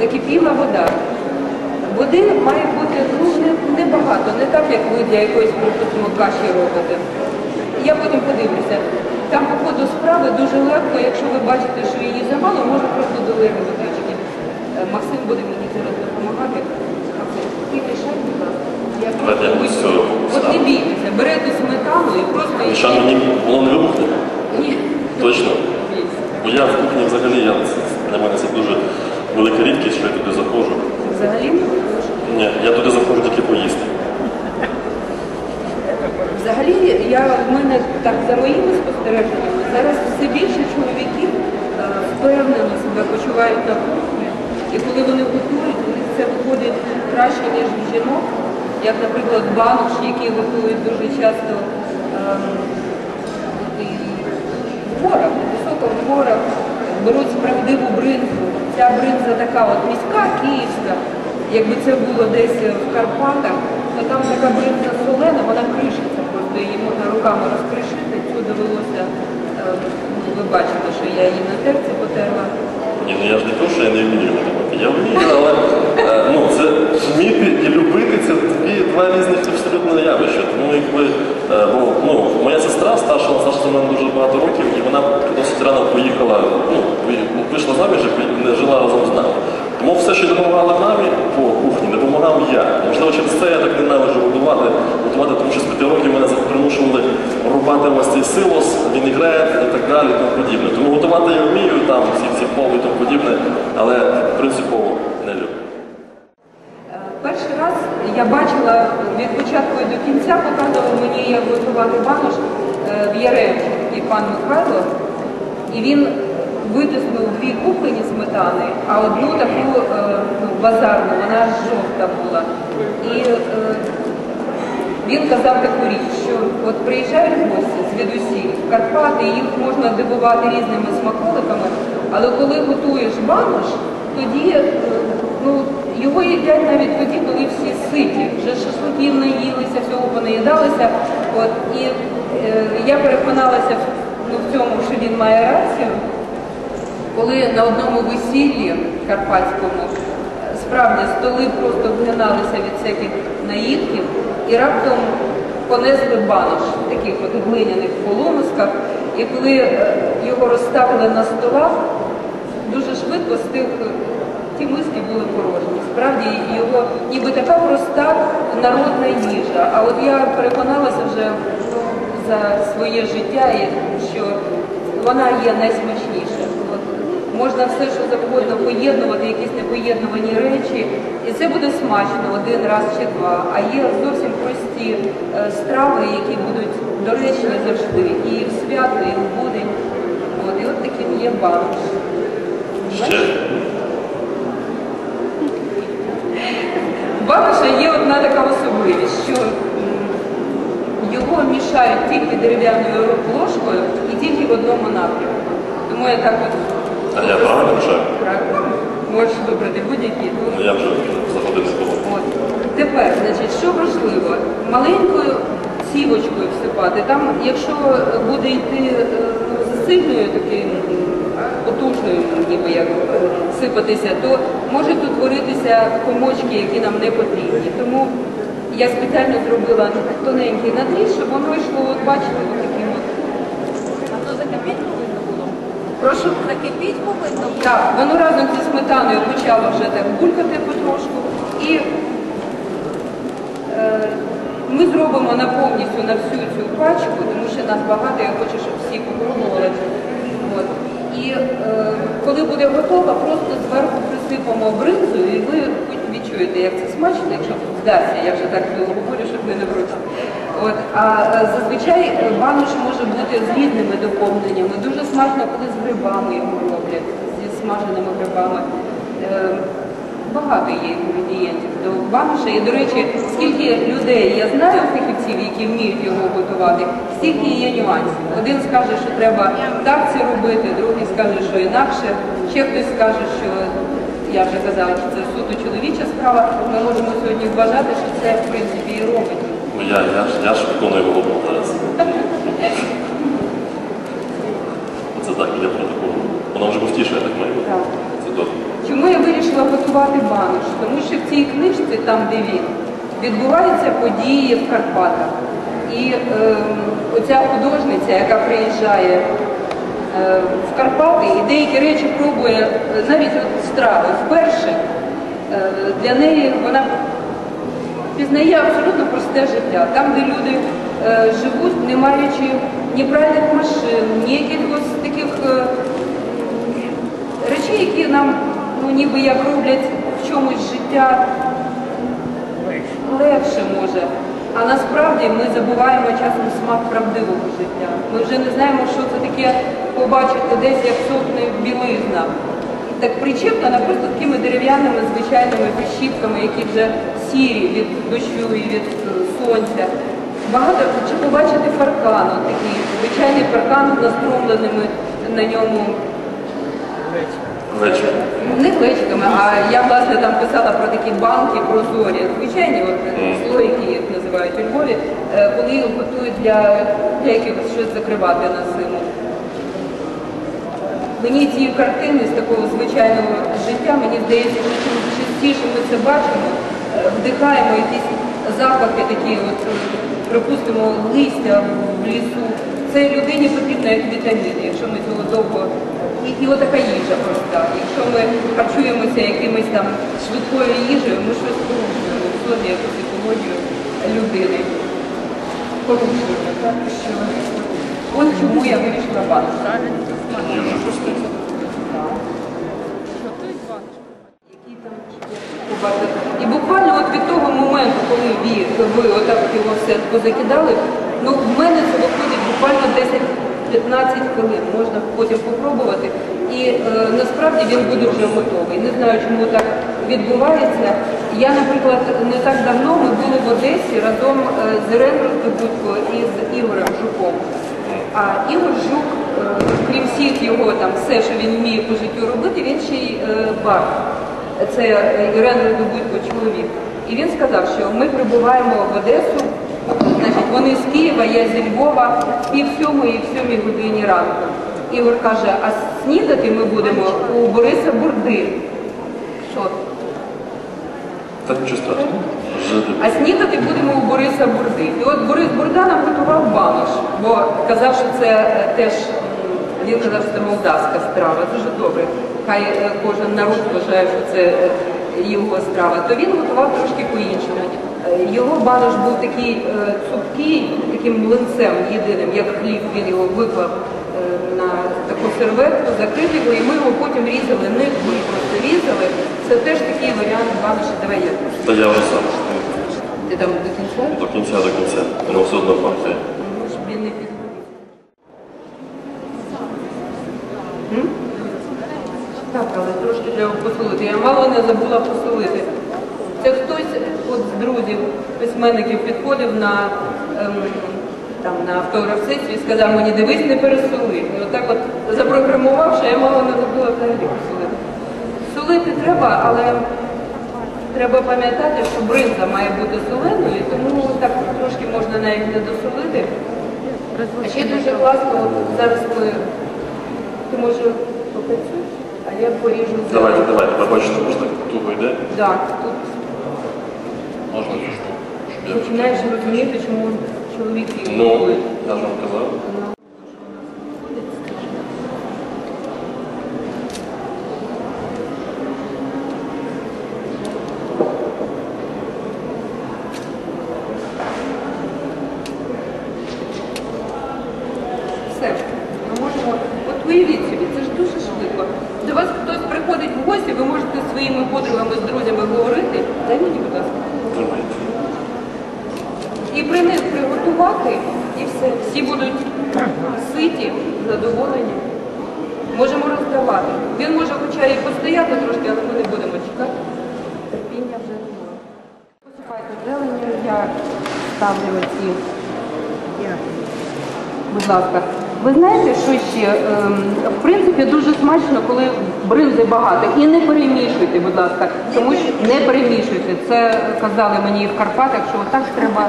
закипіла вода. Води має бути ну, небагато, не так, як ви для якоїсь, припустимо, каші робите. Я потім подивлюся. Там по ходу справи дуже легко, якщо ви бачите, що її замало, можна просто долити водички. Е, Максим буде мені зараз допомагати. Максим, ти мішай, будь ласка. Я просто От не бійтеся, берете сметану і просто. Мені воно не вибухне? Ні. Точно? Бо я в кухні взагалі, я, для мене це дуже велика рідкість, що я туди заходжу. Взагалі не дуже. Ні, я туди заходжу тільки поїсти. Взагалі, я в мене так за моїми спостереженнями, зараз все більше чоловіків е, впевнено себе почувають на кухні. І коли вони готують, них це виходить краще, ніж в жінок. Як, наприклад, бануш, які готують дуже часто ем, в горах, високо в горах, беруть справедливу бринзу. Ця бринза така от міська, київська. Якби це було десь в Карпатах, то там така бринза солена, вона кришиться просто, її можна руками розкришити. Цю довелося, е, ну, ви бачите, що я її на терці потерла. Ні, ну я ж не то, що я не вмію готувати. Я вмію, але е, ну, це вміти і любити це дві два різних абсолютно явища. Тому якби е, бо, ну, моя сестра старша, старша мене дуже багато років, і вона досить рано поїхала, ну, вийшла заміж і не жила разом з нами. Тому все, що допомагала мамі по кухні, допомагав я. Можливо, через це я так ненавиджу готувати, готувати, тому що з п'яти років мене примушували рубати ось цей силос, вінігрет і так далі, тому подібне. Тому готувати я вмію, там всі ці поли і тому подібне, але принципово не люблю. Е, Перший раз я бачила від початку і до кінця, показував мені, як готувати банош е, в Яремчі, такий пан Михайло. І він витиснув дві куплені сметани, а одну таку е, ну, базарну, вона жовта була. І він казав таку річ, що от приїжджають гості звідусіль в Карпати, їх можна дивувати різними смаколиками, але коли готуєш банош, тоді е, ну, його їдять навіть тоді, коли всі ситі. Вже шашликів наїлися, всього понаїдалися. От, і е, я переконалася ну, в цьому, що він має рацію, коли на одному весіллі карпатському е, справді столи просто вгиналися від всяких наїдків і раптом понесли банош таких от глиняних полумисках. І коли е, його розставили на столах, дуже швидко з тих е, ті миски були порожні. Справді його ніби така проста народна їжа. А от я переконалася вже за своє життя, що вона є найсмачніша. Можна все, що завгодно поєднувати, якісь непоєднувані речі, і це буде смачно один раз чи два. А є зовсім прості е, страви, які будуть доречні завжди, і в свято, і в будень. От, і от таким є банош. Ще Бабуша є одна така особливість, що його мішають тільки дерев'яною ложкою і тільки в одному напрямку. Тому я так от А я правильно мішаю? правильно можеш вибрати будь-який. Ну, я вже заходив не було. От. Тепер, значить, що важливо, маленькою сівочкою всипати. Там, якщо буде йти е, ну, з сильною таким потужною, ніби як е, сипатися, то можуть утворитися комочки, які нам не потрібні. Тому я спеціально зробила тоненький надріз, щоб воно йшло, от бачите, от таким от. А то закипіть повинно було. Прошу. Закипіть повинно. Так, воно разом зі сметаною почало вже так булькати потрошку. І е, ми зробимо на повністю на всю цю пачку, тому що нас багато, я хочу, щоб всі попробували. От. І е, коли буде готова, просто зверху присипемо бринзою, і ви відчуєте, як це смачно, якщо вдасться. Я вже так говорю, щоб ви не вручили. От, а е, зазвичай банош може бути з різними доповненнями. Дуже смачно, коли з грибами його роблять, зі смаженими грибами. Е, Багато є інгредієнтів до баноша. І, до речі, скільки людей я знаю фахівців, які вміють його готувати, стільки є нюансів. Один скаже, що треба так це робити, другий скаже, що інакше. Ще хтось скаже, що я вже казала, що це суто чоловіча справа. Ми можемо сьогодні вважати, що це в принципі і робить. Ну, я, я, я ж виконую голову зараз. Це так, для протоколу. Вона вже я так маю. Так. Це добре. Чому я вирішила готувати? банош, тому що в цій книжці, там де він, відбуваються події в Карпатах. І ем, оця художниця, яка приїжджає е, в Карпати і деякі речі пробує е, навіть от страви вперше, е, для неї вона пізнає абсолютно просте життя. Там, де люди е, живуть, не маючи ні пральних машин, ні якихось таких е, речей, які нам ну, ніби як роблять в чомусь життя легше може. А насправді ми забуваємо часом смак правдивого життя. Ми вже не знаємо, що це таке побачити десь, як сохне білизна. Так причеплена просто такими дерев'яними звичайними прищіпками, які вже сірі від дощу і від е, сонця. Багато чи побачити паркан, такий звичайний паркан з настромленими на ньому Вечір. не глечками, а я власне там писала про такі банки прозорі, звичайні от, слойки їх називають у Львові, е, коли їх готують для, для якихось щось закривати на зиму. Мені ці картини з такого звичайного життя, мені здається, що чим частіше ми це бачимо, е, вдихаємо якісь запахи такі, от, е, припустимо, листя в лісу. Це людині потрібно як вітаміни, якщо ми цього довго. І, і отака їжа проста. Якщо ми харчуємося якимось там швидкою їжею, ми щось порушуємо в собі якусь екологію людини. Порушуємо, так? От чому я вирішила простить. Які там побачили. І буквально от від того моменту, коли ви, ви отак його все позакидали, ну в мене це виходить буквально 10-15 хвилин. Можна потім попробувати. І е, насправді він буде вже готовий. Не знаю, чому так відбувається. Я, наприклад, не так давно ми були в Одесі разом е, з Іреною Стебудько і з Ігорем Жуком. А Ігор Жук, е, крім всіх його там все, що він вміє по життю робити, він ще й е, бар. Це е, Ірена чоловік. І він сказав, що ми прибуваємо в Одесу, значить, вони з Києва, я зі Львова, пів сьомої і в сьомій годині ранку. Ігор каже, а снідати ми будемо у Бориса Бурди. Що? Та нічого страшного. А снідати будемо у Бориса Бурди. І от Борис Бурда нам готував банош, бо казав, що це е, теж, він казав, що це молдавська страва, дуже добре. Хай е, кожен народ вважає, що це е, його страва. То він готував трошки по-іншому. Е, Його банош був такий цупкий, таким млинцем єдиним, як хліб, він його виклав на таку серветку, закрив його, і ми його потім різали нитку і просто різали. Це теж такий варіант баноша. Давай я. Та я вже сам. Ти там до кінця? До кінця, до кінця. Воно все одно пахне. Ну, щоб він не підгорів. М? Так, але трошки треба посолити. Я мало не забула посолити. Це хтось от з друзів, письменників підходив на, ем, там, на автограф-сесію і сказав мені, дивись, не пересоли. І отак от запрограмував, що я мало не забула взагалі посолити. Солити треба, але Треба пам'ятати, що бринза має бути соленою, тому так трошки можна навіть не досолити. А ще дуже класно, от зараз ми, ти може попрацюєш, я поріжу Давайте, давайте. Ви бачите, що так туго йде. Так, тут Можна я починаєш розуміти, чому человек Ну, я ж вам казав. Все. Ми можемо, от уявіть собі, це ж дуже швидко. До вас хтось приходить в гості, ви можете зі своїми подругами, з друзями говорити. Дай мені, будь ласка. І при них приготувати, і все. Всі будуть ситі, задоволені. Можемо роздавати. Він може хоча і постояти трошки, але ми не будемо чекати. Терпіння вже немає. Посипайте зеленню, я ставлю оці. Будь ласка. Ви знаєте, що ще? Ем, в принципі, дуже смачно, коли бринзи багато. І не перемішуйте, будь ласка, тому що не перемішуйте. Це казали мені в Карпатах, що отак треба